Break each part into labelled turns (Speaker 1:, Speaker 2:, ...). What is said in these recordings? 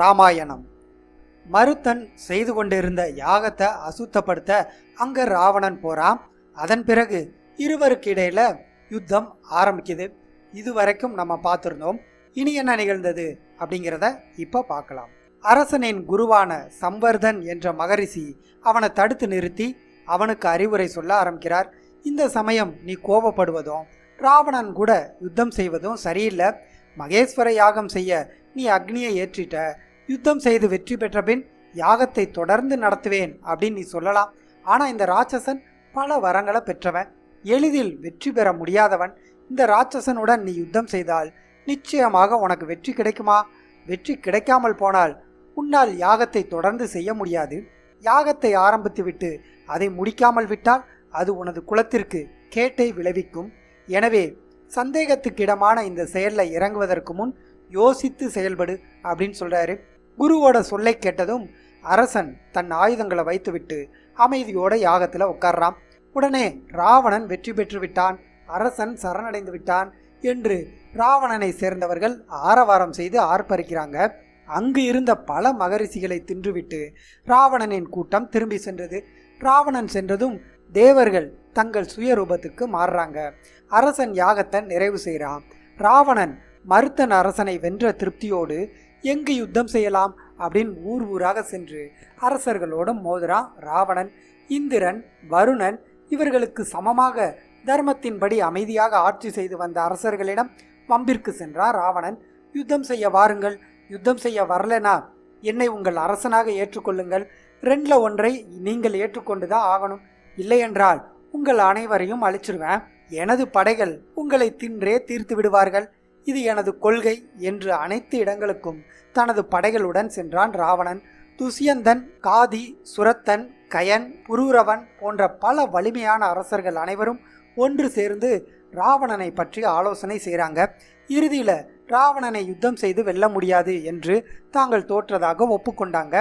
Speaker 1: ராமாயணம். மருத்தன் செய்து கொண்டிருந்த யாகத்தை அசுத்தப்படுத்த அங்க ராவணன் போறான். அதன் பிறகு இருவருக்கு இடையில யுத்தம் ஆரம்பிக்குது. இதுவரைக்கும் நம்ம பார்த்துருந்தோம். இனி என்ன நிகழ்ந்தது அப்படிங்கிறத இப்போ பார்க்கலாம். அரசனின் குருவான சம்வர்தன் என்ற மகரிஷி அவனை தடுத்து நிறுத்தி அவனுக்கு அறிவுரை சொல்ல ஆரம்பிக்கிறார். இந்த சமயம் நீ கோபப்படுவதும் ராவணன் கூட யுத்தம் செய்வதும் சரியில்லை. மகேஸ்வர யாகம் செய்ய நீ அக்னியை ஏற்றிட்ட யுத்தம் செய்து வெற்றி பெற்ற பின் யாகத்தை தொடர்ந்து நடத்துவேன் அப்படின்னு நீ சொல்லலாம். ஆனால் இந்த ராட்சசன் பல வரங்களை பெற்றவன். எளிதில் வெற்றி பெற முடியாதவன். இந்த ராட்சசனுடன் நீ யுத்தம் செய்தால் நிச்சயமாக உனக்கு வெற்றி கிடைக்குமா? வெற்றி கிடைக்காமல் போனால் உன்னால் யாகத்தை தொடர்ந்து செய்ய முடியாது. யாகத்தை ஆரம்பித்து விட்டு அதை முடிக்காமல் விட்டால் அது உனது குலத்திற்கு கேட்டை விளைவிக்கும். எனவே சந்தேகத்துக்கிடமான இந்த செயலில் இறங்குவதற்கு முன் யோசித்து செயல்படு அப்படின்னு சொல்கிறாரு குருவோட சொல்லை கேட்டதும் அரசன் தன் ஆயுதங்களை வைத்துவிட்டு அமைதியோட யாகத்தில் உட்கார்றான். உடனே ராவணன் வெற்றி பெற்று விட்டான். அரசன் சரணடைந்து விட்டான் என்று ராவணனை சேர்ந்தவர்கள் ஆரவாரம் செய்து ஆர்ப்பரிக்கிறாங்க. அங்கு இருந்த பல மகரிஷிகளை தின்றுவிட்டு ராவணனின் கூட்டம் திரும்பி சென்றது. ராவணன் சென்றதும் தேவர்கள் தங்கள் சுயரூபத்துக்கு மாறுறாங்க. அரசன் யாகத்தை நிறைவு செய்கிறான் ராவணன் மருத்தன் அரசனை வென்ற திருப்தியோடு எங்கு யுத்தம் செய்யலாம்? அப்படின்னு ஊர் ஊராக சென்று அரசர்களோடும் மோதுறான் ராவணன். இந்திரன் வருணன் இவர்களுக்கு சமமாக தர்மத்தின்படி அமைதியாக ஆட்சி செய்து வந்த அரசர்களிடம் வம்பிற்கு சென்றான் ராவணன். யுத்தம் செய்ய வாருங்கள். யுத்தம் செய்ய வரலனா என்னை உங்கள் அரசனாக ஏற்றுக்கொள்ளுங்கள். ரெண்டில் ஒன்றை நீங்கள் ஏற்றுக்கொண்டு தான் ஆகணும். இல்லையென்றால் உங்கள் அனைவரையும் அழிச்சிருவேன். எனது படைகள் உங்களை தின்றே தீர்த்து விடுவார்கள். இது எனது கொள்கை என்று அனைத்து இடங்களுக்கும் தனது படைகளுடன் சென்றான் ராவணன். துசியந்தன் காதி சுரத்தன் கயன் புரூரவன் போன்ற பல வலிமையான அரசர்கள் அனைவரும் ஒன்று சேர்ந்து ராவணனை பற்றி ஆலோசனை செய்கிறாங்க இறுதியில் ராவணனை யுத்தம் செய்து வெல்ல முடியாது என்று தாங்கள் தோற்றதாக ஒப்புக்கொண்டாங்க.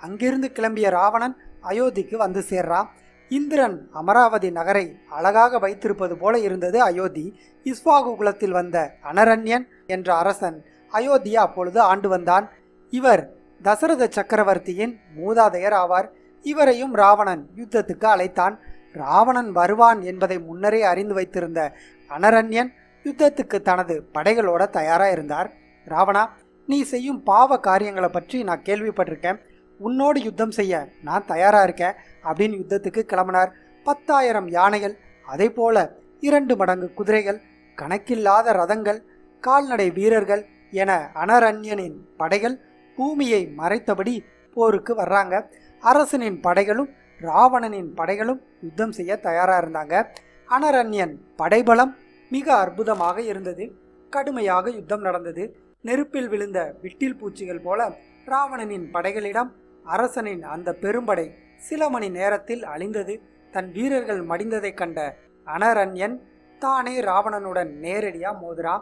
Speaker 1: அங்கிருந்து கிளம்பிய ராவணன் அயோத்திக்கு வந்து சேர்றான். இந்திரன் அமராவதி நகரை அழகாக வைத்திருப்பது போல இருந்தது அயோத்தி. இஸ்வாகு குலத்தில் வந்த அனரண்யன் என்ற அரசன் அயோத்தியா அப்பொழுது ஆண்டு வந்தான். இவர் தசரத சக்கரவர்த்தியின் மூதாதையர் ஆவார். இவரையும் ராவணன் யுத்தத்துக்கு அழைத்தான். ராவணன் வருவான் என்பதை முன்னரே அறிந்து வைத்திருந்த அனரண்யன் யுத்தத்துக்கு தனது படைகளோட தயாராக இருந்தார். ராவணா நீ செய்யும் பாவ காரியங்களை பற்றி நான் கேள்விப்பட்டிருக்கேன். உன்னோடு யுத்தம் செய்ய நான் தயாராக இருக்கேன் அப்படின்னு யுத்தத்துக்கு கிளம்பினார். பத்தாயிரம் யானைகள் அதே போல இரண்டு மடங்கு குதிரைகள் கணக்கில்லாத ரதங்கள் கால்நடை வீரர்கள் என அனரண்யனின் படைகள் பூமியை மறைத்தபடி போருக்கு வர்றாங்க. அரசனின் படைகளும் ராவணனின் படைகளும் யுத்தம் செய்ய தயாராக இருந்தாங்க. அனரண்யன் படைபலம் மிக அற்புதமாக இருந்தது. கடுமையாக யுத்தம் நடந்தது. நெருப்பில் விழுந்த விட்டில் பூச்சிகள் போல ராவணனின் படைகளிடம் அரசனின் அந்த பெரும்படை சில மணி நேரத்தில் அழிந்தது. தன் வீரர்கள் மடிந்ததைக் கண்ட அனரண்யன் தானே ராவணனுடன் நேரடியா மோதுரா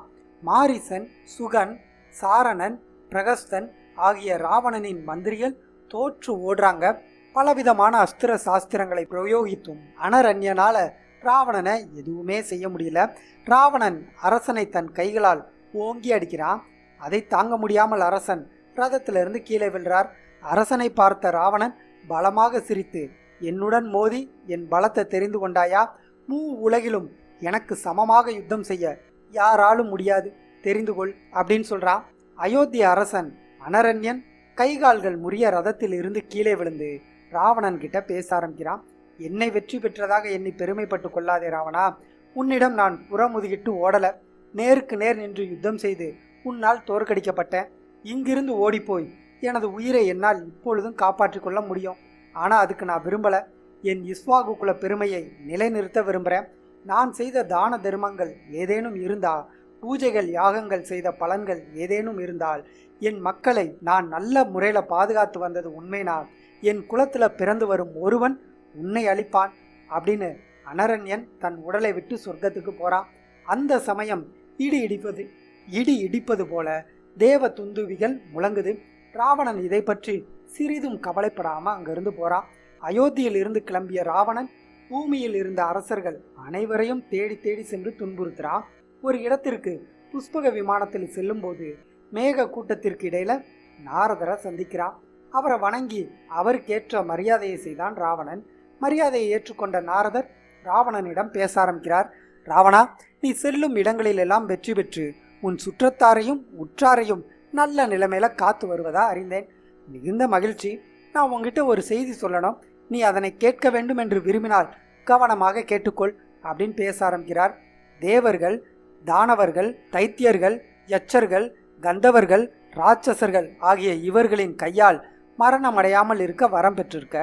Speaker 1: மாரிசன் சுகன் சாரணன் பிரகஸ்தன் ஆகிய ராவணனின் மந்திரிகள் தோற்று ஓடுறாங்க. பலவிதமான அஸ்திர சாஸ்திரங்களை பிரயோகித்தும் அனரண்யனால ராவணனை எதுவுமே செய்ய முடியல. ராவணன் அரசனை தன் கைகளால் ஓங்கி அடிக்கிறான். அதை தாங்க முடியாமல் அரசன் ரதத்திலிருந்து கீழே விழுறார். அரசனை பார்த்த ராவணன் பலமாக சிரித்து என்னுடன் மோதி என் பலத்தை தெரிந்து கொண்டாயா? மூ உலகிலும் எனக்கு சமமாக யுத்தம் செய்ய யாராலும் முடியாது. தெரிந்து கொள் அப்படின்னு சொல்கிறான் அயோத்திய அரசன் அனரண்யன் கைகால்கள் முறிய ரதத்தில் இருந்து கீழே விழுந்து ராவணன் கிட்ட பேச ஆரம்பிக்கிறான். என்னை வெற்றி பெற்றதாக எண்ணி பெருமைப்பட்டு கொள்ளாதே ராவணா. உன்னிடம் நான் புறமுதுகிட்டு ஓடல. நேருக்கு நேர் நின்று யுத்தம் செய்து உன்னால் தோற்கடிக்கப்பட்டேன். இங்கிருந்து ஓடிப்போய் எனது உயிரை என்னால் இப்பொழுதும் காப்பாற்றிக் கொள்ள முடியும். ஆனால் அதுக்கு நான் விரும்பலை. என் இஸ்வாகு குல பெருமையை நிலைநிறுத்த விரும்புகிறேன் நான் செய்த தான தர்மங்கள் ஏதேனும் இருந்தால் பூஜைகள் யாகங்கள் செய்த பலன்கள் ஏதேனும் இருந்தால் என் மக்களை நான் நல்ல முறையில் பாதுகாத்து வந்தது உண்மைனால் என் குலத்தில் பிறந்து வரும் ஒருவன் உன்னை அழிப்பான் அப்படின்னு அனரண்யன் தன் உடலை விட்டு சொர்க்கத்துக்கு போகிறான் அந்த சமயம் இடி இடிப்பது இடி இடிப்பது போல தேவ துந்துவிகள் முழங்குது. ராவணன் இதை பற்றி சிறிதும் கவலைப்படாமல் அங்கிருந்து போகிறான் அயோத்தியில் இருந்து கிளம்பிய ராவணன் பூமியில் இருந்த அரசர்கள் அனைவரையும் தேடி தேடி சென்று துன்புறுத்துறான் ஒரு இடத்திற்கு புஷ்பக விமானத்தில் செல்லும்போது மேக கூட்டத்திற்கு இடையில நாரதரை சந்திக்கிறான் அவரை வணங்கி அவருக்கேற்ற மரியாதையை செய்தான் ராவணன். மரியாதையை ஏற்றுக்கொண்ட நாரதர் ராவணனிடம் பேச ஆரம்பிக்கிறார். ராவணா நீ செல்லும் இடங்களிலெல்லாம் வெற்றி பெற்று உன் சுற்றத்தாரையும் உற்றாரையும் நல்ல நிலைமையில காத்து வருவதா அறிந்தேன். மிகுந்த மகிழ்ச்சி. நான் உங்ககிட்ட ஒரு செய்தி சொல்லணும். நீ அதனை கேட்க வேண்டும் என்று விரும்பினால் கவனமாக கேட்டுக்கொள் அப்படின்னு பேச ஆரம்பிக்கிறார். தேவர்கள் தானவர்கள் தைத்தியர்கள் யச்சர்கள் கந்தவர்கள் ராட்சசர்கள் ஆகிய இவர்களின் கையால் மரணம் அடையாமல் இருக்க வரம் பெற்றிருக்க.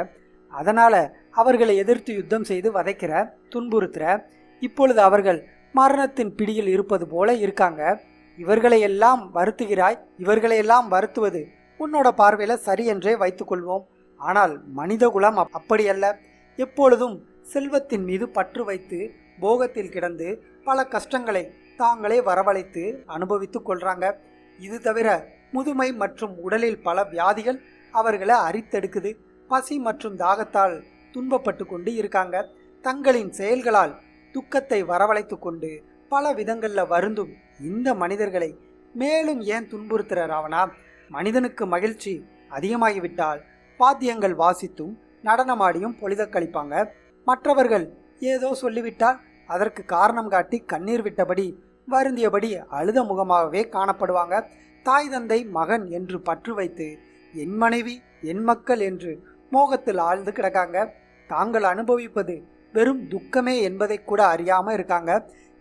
Speaker 1: அதனால் அவர்களை எதிர்த்து யுத்தம் செய்து வதைக்கிற துன்புறுத்துற இப்பொழுது அவர்கள் மரணத்தின் பிடியில் இருப்பது போல இருக்காங்க. இவர்களையெல்லாம் வருத்துகிறாய் இவர்களையெல்லாம் வருத்துவது உன்னோட பார்வையில் சரி என்றே வைத்துக்கொள்வோம். ஆனால் மனிதகுலம் அப்படியல்ல. எப்பொழுதும் செல்வத்தின் மீது பற்று வைத்து போகத்தில் கிடந்து பல கஷ்டங்களை தாங்களே வரவழைத்து அனுபவித்துக் கொள்றாங்க. இது தவிர முதுமை மற்றும் உடலில் பல வியாதிகள் அவர்களை அரித்தெடுக்குது. பசி மற்றும் தாகத்தால் துன்பப்பட்டு கொண்டு இருக்காங்க. தங்களின் செயல்களால் துக்கத்தை வரவழைத்து கொண்டு பல விதங்களில் வருந்தும் இந்த மனிதர்களை மேலும் ஏன் துன்புறுத்துற ராவணா மனிதனுக்கு மகிழ்ச்சி அதிகமாகிவிட்டால் வாத்தியங்கள் வாசித்தும் நடனமாடியும் பொழுத கழிப்பாங்க. மற்றவர்கள் ஏதோ சொல்லிவிட்டால் அதற்கு காரணம் காட்டி கண்ணீர் விட்டபடி வருந்தியபடி அழுத முகமாகவே காணப்படுவாங்க. தாய் தந்தை மகன் என்று பற்று வைத்து என் மனைவி என் மக்கள் என்று மோகத்தில் ஆழ்ந்து கிடக்காங்க. தாங்கள் அனுபவிப்பது வெறும் துக்கமே என்பதை கூட அறியாமல் இருக்காங்க.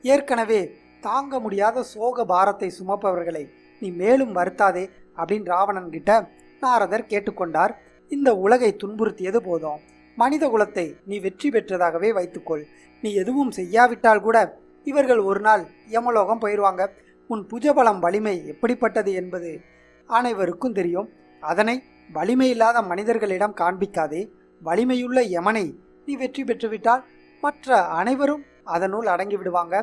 Speaker 1: ஏற்கனவே தாங்க முடியாத சோக பாரத்தை சுமப்பவர்களை நீ மேலும் வருத்தாதே அப்படின்னு ராவணன் கிட்ட நாரதர் கேட்டுக்கொண்டார். இந்த உலகை துன்புறுத்தியது போதும். மனித குலத்தை நீ வெற்றி பெற்றதாகவே வைத்துக்கொள். நீ எதுவும் செய்யாவிட்டால் கூட இவர்கள் ஒரு நாள் யமலோகம் போயிடுவாங்க உன் புஜபலம் வலிமை எப்படிப்பட்டது என்பது அனைவருக்கும் தெரியும். அதனை வலிமை இல்லாத மனிதர்களிடம் காண்பிக்காதே. வலிமையுள்ள யமனை நீ வெற்றி பெற்றுவிட்டால் மற்ற அனைவரும் அதனுள் அடங்கி விடுவாங்க.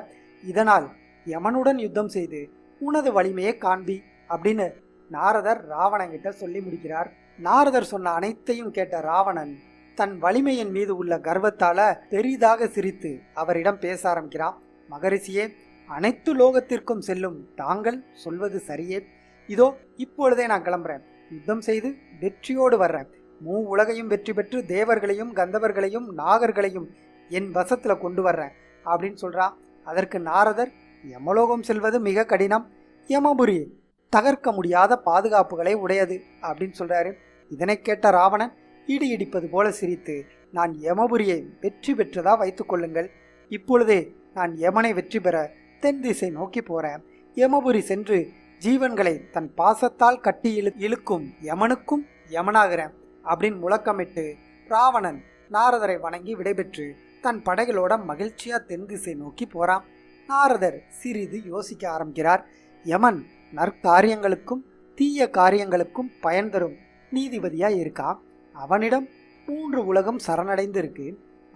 Speaker 1: இதனால் யமனுடன் யுத்தம் செய்து உனது வலிமையை காண்பி அப்படின்னு நாரதர் ராவணன் சொல்லி முடிக்கிறார். நாரதர் சொன்ன அனைத்தையும் கேட்ட ராவணன் தன் வலிமையின் மீது உள்ள கர்வத்தால பெரிதாக சிரித்து அவரிடம் பேச ஆரம்பிக்கிறான். மகரிஷியே அனைத்து லோகத்திற்கும் செல்லும் தாங்கள் சொல்வது சரியே. இதோ இப்பொழுதே நான் கிளம்புறேன். யுத்தம் செய்து வெற்றியோடு வர்றேன். மூ உலகையும் வெற்றி பெற்று தேவர்களையும் கந்தவர்களையும் நாகர்களையும் என் வசத்துல கொண்டு வர்றேன் அப்படின்னு சொல்றான். அதற்கு நாரதர் யமலோகம் செல்வது மிக கடினம். யமபுரி தகர்க்க முடியாத பாதுகாப்புகளை உடையது அப்படின்னு சொல்கிறாரு இதனை கேட்ட ராவணன் இடி இடிப்பது போல சிரித்து நான் யமபுரியை வெற்றி பெற்றதா வைத்துக் கொள்ளுங்கள். இப்பொழுதே நான் யமனை வெற்றி பெற தென் திசை நோக்கி போகிறேன் யமபுரி சென்று ஜீவன்களை தன் பாசத்தால் கட்டி இழு இழுக்கும் யமனுக்கும் யமனாகிறேன் அப்படின்னு முழக்கமிட்டு ராவணன் நாரதரை வணங்கி விடைபெற்று தன் படைகளோட மகிழ்ச்சியாக தென் திசை நோக்கி போகிறான் நாரதர் சிறிது யோசிக்க ஆரம்பிக்கிறார். யமன் நற்காரியங்களுக்கும் தீய காரியங்களுக்கும் பயன் தரும் நீதிபதியாக இருக்கா? அவனிடம் மூன்று உலகம் சரணடைந்து இருக்கு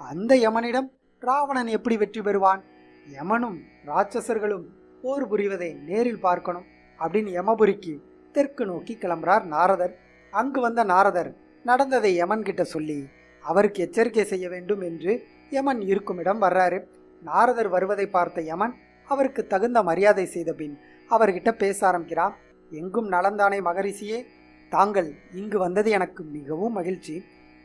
Speaker 1: அந்த யமனிடம் ராவணன் எப்படி வெற்றி பெறுவான்? யமனும் ராட்சசர்களும் போர் புரிவதை நேரில் பார்க்கணும் அப்படின்னு யமபுரிக்கு தெற்கு நோக்கி கிளம்புறார் நாரதர். அங்கு வந்த நாரதர் நடந்ததை யமன் கிட்ட சொல்லி அவருக்கு எச்சரிக்கை செய்ய வேண்டும் என்று யமன் இருக்குமிடம் வர்றாரு. நாரதர் வருவதை பார்த்த யமன் அவருக்கு தகுந்த மரியாதை செய்த பின் அவர்கிட்ட பேச ஆரம்பிக்கிறான் எங்கும் நலந்தானே மகரிஷியே தாங்கள் இங்கு வந்தது எனக்கு மிகவும் மகிழ்ச்சி.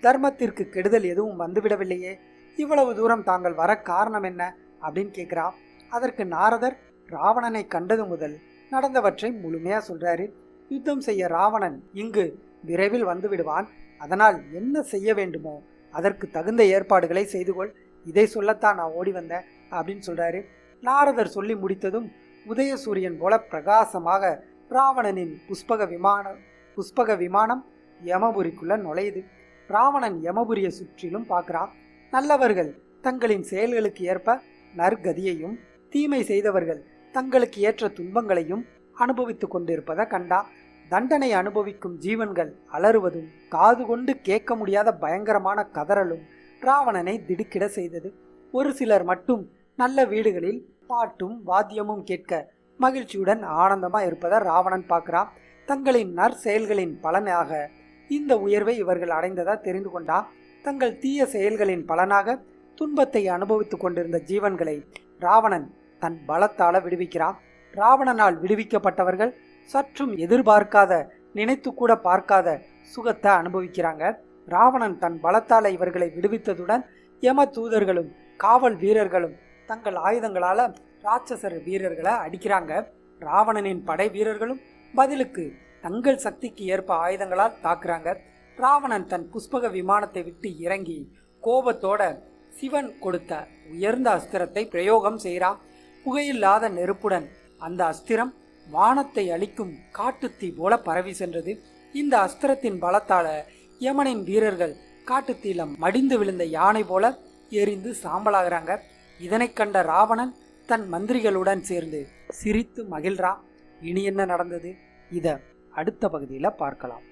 Speaker 1: தர்மத்திற்கு கெடுதல் எதுவும் வந்துவிடவில்லையே. இவ்வளவு தூரம் தாங்கள் வர காரணம் என்ன? அப்படின்னு கேட்குறா அதற்கு நாரதர் ராவணனை கண்டது முதல் நடந்தவற்றை முழுமையாக சொல்கிறாரு யுத்தம் செய்ய ராவணன் இங்கு விரைவில் வந்து விடுவான். அதனால் என்ன செய்ய வேண்டுமோ அதற்கு தகுந்த ஏற்பாடுகளை செய்து கொள். இதை சொல்லத்தான் நான் ஓடி வந்தேன் அப்படின்னு சொல்கிறாரு நாரதர் சொல்லி முடித்ததும் உதயசூரியன் போல பிரகாசமாக ராவணனின் புஷ்பக விமானம் புஷ்பக விமானம் யமபுரிக்குள்ள நுழையுது. ராவணன் யமபுரியை சுற்றிலும் பார்க்கறான். நல்லவர்கள் தங்களின் செயல்களுக்கு ஏற்ப நற்கதியையும் தீமை செய்தவர்கள் தங்களுக்கு ஏற்ற துன்பங்களையும் அனுபவித்து கொண்டிருப்பதை கண்டா தண்டனை அனுபவிக்கும் ஜீவன்கள் அலறுவதும் காது கொண்டு கேட்க முடியாத பயங்கரமான கதறலும் ராவணனை திடுக்கிட செய்தது. ஒரு சிலர் மட்டும் நல்ல வீடுகளில் பாட்டும் வாத்தியமும் கேட்க மகிழ்ச்சியுடன் ஆனந்தமா இருப்பதை ராவணன் பார்க்கிறான் தங்களின் நற்செயல்களின் பலனாக இந்த உயர்வை இவர்கள் அடைந்ததா தெரிந்து கொண்டா. தங்கள் தீய செயல்களின் பலனாக துன்பத்தை அனுபவித்துக் கொண்டிருந்த ஜீவன்களை ராவணன் தன் பலத்தால விடுவிக்கிறான் ராவணனால் விடுவிக்கப்பட்டவர்கள் சற்றும் எதிர்பார்க்காத நினைத்து கூட பார்க்காத சுகத்தை அனுபவிக்கிறாங்க. ராவணன் தன் பலத்தால் இவர்களை விடுவித்ததுடன் யம தூதர்களும் காவல் வீரர்களும் தங்கள் ஆயுதங்களால் ராட்சசர் வீரர்களை அடிக்கிறாங்க. ராவணனின் படை வீரர்களும் பதிலுக்கு தங்கள் சக்திக்கு ஏற்ப ஆயுதங்களால் தாக்குறாங்க. ராவணன் தன் புஷ்பக விமானத்தை விட்டு இறங்கி கோபத்தோட சிவன் கொடுத்த உயர்ந்த அஸ்திரத்தை பிரயோகம் செய்கிறான். புகையில்லாத நெருப்புடன் அந்த அஸ்திரம் வானத்தை அழிக்கும் காட்டுத்தீ போல பரவி சென்றது. இந்த அஸ்திரத்தின் பலத்தால யமனின் வீரர்கள் காட்டுத்தீலம் மடிந்து விழுந்த யானை போல எரிந்து சாம்பலாகிறாங்க. இதனைக் கண்ட ராவணன் தன் மந்திரிகளுடன் சேர்ந்து சிரித்து மகிழ்றான் இனி என்ன நடந்தது? இதை அடுத்த பகுதியில் பார்க்கலாம்.